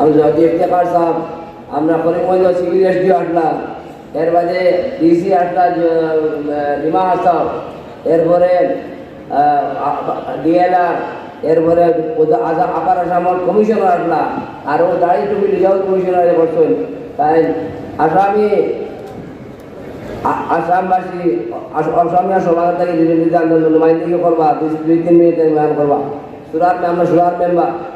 যদি ইফতেখার সাহেব আমরা করিমগঞ্জ সিভিল এসডিও আসলাম। এর বাদে ডিসি আসলা রিমা হাসাও এরপরে ডিএলআর, এরপরে আপার আসামর কমিশনার আসলা আরও দাঁড়ি টুপি লিগাল কমিশনারে করছেন তাই, আসামি আসামবাসী, আস- অসমীয়া সমাজ থেকে ধীরে ধীরে আন্দোলন নুমাইন্দিকে করবা, দুই তিন মিনিট বয়ান করবা। সুরাত আমরা সুরাত মেম্বার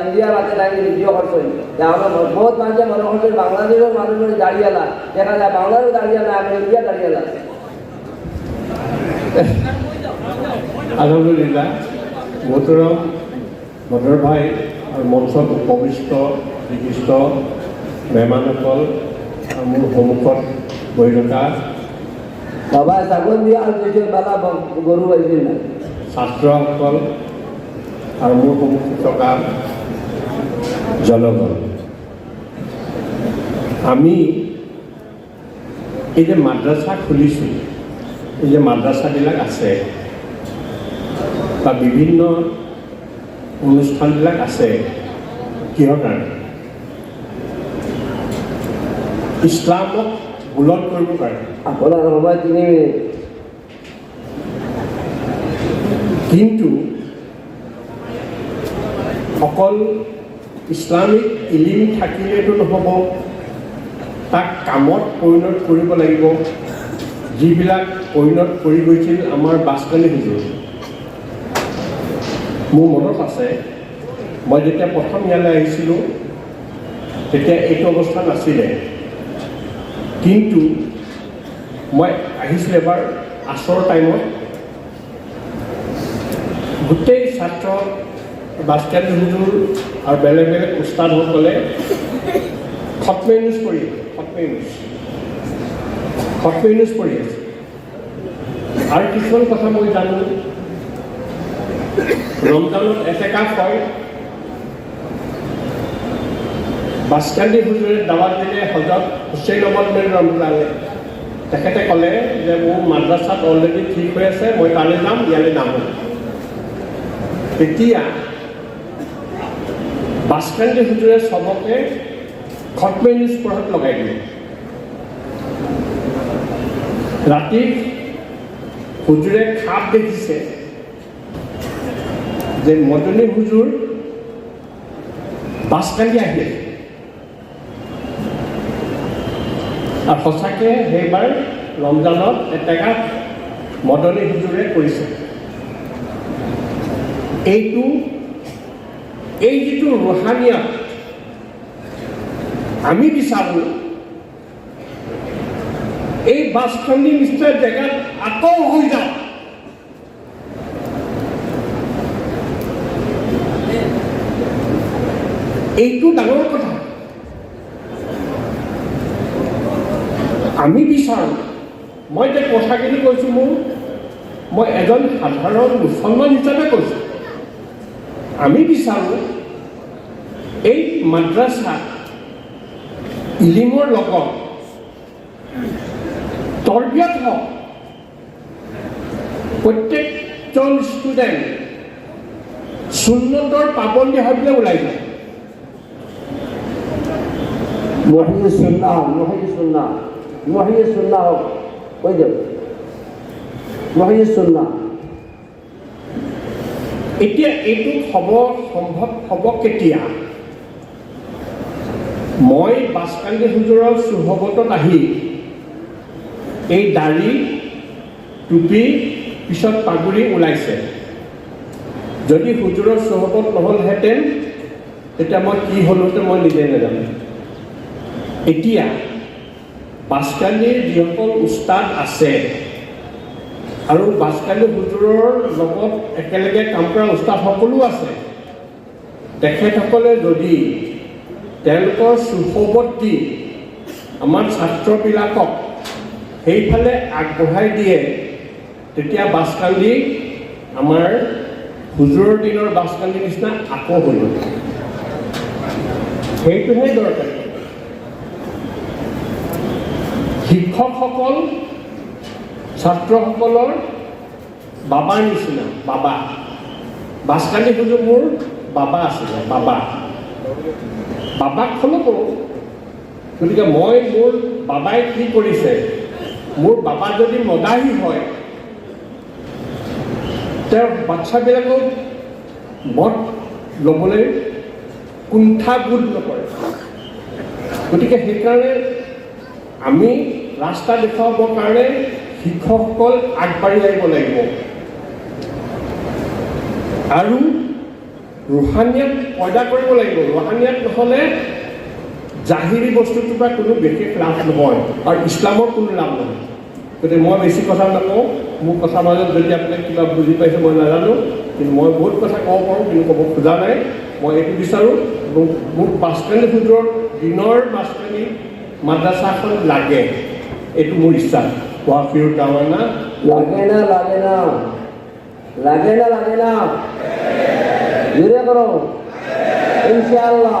ইন্ডিয়ার হাতে নাকি ভিডিও করছেন আমরা বহুত মানুষের মনে করছেন বাংলাদেশের মানুষের দাঁড়িয়ে না দেখা যায় বাংলাদেশ দাঁড়িয়ে না আমরা ইন্ডিয়া দাঁড়িয়ে না আলহামদুলিল্লাহ ভাই আৰু মঞ্চত উপবিষ্ট বিশিষ্ট মেহমানসকল মোৰ সন্মুখত বহি থকা বাবা ছাগল দিয়ে পাইছিল ছাত্ৰসকল আৰু মোৰ সন্মুখত থকা জনগণ আমি এই যে মাদ্ৰাছা খুলিছোঁ এই যে মাদ্ৰাছাবিলাক আছে বা বিভিন্ন অনুষ্ঠানবিলাক আছে কিহৰ কাৰণে? ইছলামক বুলন কৰিবৰ কাৰণে। আপনার সময় তিনি মিনিট। কিন্তু অকল ইছলামিক ইলিম থাকিলেতো নহ'ব। তাক কামত পৰিণত কৰিব লাগিব। যিবিলাক পৰিণত কৰি গৈছিল আমাৰ বাছকালি হুজুৰ। মোৰ মনত আছে মই যেতিয়া প্ৰথম ইয়ালৈ আহিছিলোঁ তেতিয়া এইটো অৱস্থা নাছিলে। কিন্তু মই আহিছিলোঁ এবাৰ আচৰ টাইমত। গোটেই ছাত্ৰ বাস্কেট হুজুৰ আৰু বেলেগ বেলেগ উস্তাদসকলে খতমে পঢ়ি আছে খতমে নিউজ খতমে নিউজ পঢ়ি আছে আৰু কিছুমান কথা মই জানো ৰমজানত এটেকাফ হয়। বাস্কান্দি হুজুৰে দাৱাত দিলে হজৰত হুছেইন অহমদ মেন ৰমজানে তেখেতে ক'লে যে মোৰ মাদ্ৰাছাত অলৰেডি ঠিক হৈ আছে, মই তালৈ যাম, ইয়ালৈ নাহোঁ তেতিয়া বাছকান্দি হুজুৰে চবকে খতমে নিউজ পঢ়াত লগাই দিলে। ৰাতি হুজুৰে খাপ দেখিছে যে মদনী হুজুৰ বাছকান্দি আহি আছে। আৰু সঁচাকৈ সেইবাৰ ৰমজানত এটেকা মদনী হুজুৰে কৰিছে। এইটো এই যিটো ৰুহানিয়াত আমি বিচাৰোঁ এই বাছখনি নিশ্চয় জেগাত আকৌ হৈ যাওক এইটো ডাঙৰ কথা। আমি বিচাৰোঁ। মই যে কথাখিনি কৈছোঁ মোৰ, মই এজন সাধাৰণ মুছলমান হিচাপে কৈছোঁ। আমি বিচাৰোঁ, এই মাদ্ৰাছা ইলিমৰ লগত তৰবিয়ত হওক, প্ৰত্যেকজন ষ্টুডেণ্ট সুন্নতৰ পাবন্দী হৈ ওলাই যায়। মহিয়ে সুন্না মহিয়ে সুন্না মহিয়ে সুন্না হোক ওই দেব মহিয়ে সুন্না এতিয়া এইটো হ'ব, সম্ভৱ হ'ব কেতিয়া? মই বাছকান্দি হুজুৰৰ চুহবতত আহি এই দাড়ি, টুপি পিছত পাগুৰি ওলাইছে। যদি হুজুৰৰ চুহবত নহ'লহেঁতেন, তেতিয়া মই কি হ'লোহেঁতেন মই নিজে নাজানো। এতিয়া বাছকান্দিৰ যিসকল উস্তাদ আছে আৰু বাছকান্দি হুজুৰৰ লগত একেলগে কাম কৰা উস্তাদ সকলো আছে। তেখেতসকলে যদি তেওঁলোকৰ দি আমাৰ ছাত্ৰবিলাকক সেইফালে আগবঢ়াই দিয়ে তেতিয়া বাছকান্দি আমাৰ হুজুৰৰ দিনৰ বাছকান্দি নিচিনা আকৌ হৈ গ'ল সেইটোহে দৰকাৰ। শিক্ষকসকল ছাত্ৰসকলৰ বাবাৰ নিচিনা, বাবা। বাছকান্দি হুজুৰ মোৰ বাবা আছিলে, বাবা। বাবাক ফলো কৰোঁ। গতিকে মই মোৰ বাবাই কি কৰিছে, মোৰ বাবা যদি মদাহী হয়, তেওঁৰ বাচ্ছাবিলাকক মদ ল'বলৈ কুণ্ঠাবোধ নকৰে। গতিকে সেইকাৰণে আমি ৰাস্তা দেখুৱাবৰ কাৰণে শিক্ষকসকল আগবাঢ়ি আহিব লাগিব। আৰু ৰুহানিয়াত পয়দা কৰিব লাগিব। ৰুহানিয়াত নহ'লে জাহিৰী বস্তুটোৰ পৰা কোনো বিশেষ লাভ নহয় আৰু ইছলামৰ কোনো লাভ নহয়। গতিকে মই বেছি কথা নকওঁ মোৰ কথাৰ মাজত যদি আপুনি কিবা বুজি পাইছে মই নাজানো কিন্তু মই বহুত কথা ক'ব পাৰোঁ কিন্তু ক'ব খোজা নাই। মই এইটো বিচাৰোঁ মোক বাছকানি সুদূৰৰ দিনৰ বাছকানি মাদ্ৰাছাখন লাগে। এইটো মোৰ ইচ্ছা। वाकयूट आवाना लगेना लगेना लगेना लगेना धीरे करो इंशाल्लाह